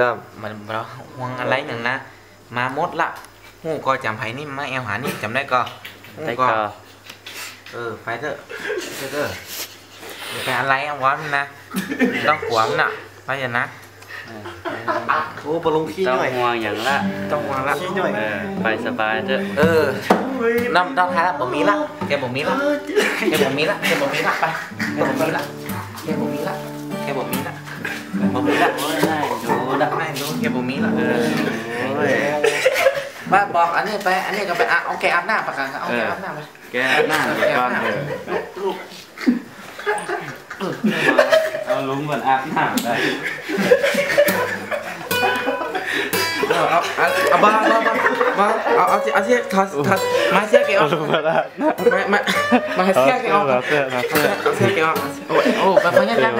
ครับมันเราห่วงอะไรหนึ่งนะมาหมดละหูก็จำไผนี่มาแอลหานี่จำได้ก็หูได้ก็ก็เออไปเถอะไปเถอะอย่าไปอะไรอะวะมันนะต้องขวางน่ะไปอย่านะโอ้บอลลงขี้ต้องหน่อย ห่วงอย่างละต้องวางละขี้หน่อย เออไปสบายเถอะเออน้ำน้ำท้ายละบ่มีละแกบ่มีละแกบ่มีละแกบ่มีละไปแกบ่มีละ ละไม่รู้แกบ่มีละเออโอ้ยบ้าบอกอันนี้ไป อันนี้ก็ไปอะเอาแกอาบน้ำประกันเอาแกอาบน้ำไปแกหน้าเดี๋ยวก่อนเออเอาลุงก่อนอาบน้ำได้เอาเอาเอาเอาบ้าบ้าบ้าบ้าเอาเอาเอาเสียทอดทอดมาเสียแกเอาลุงมาละมามามาเสียแกเอาเอาเสื้อเอาเสื้อเอาเสียแกเอาโอ้ยโอ้แบบนี้นะ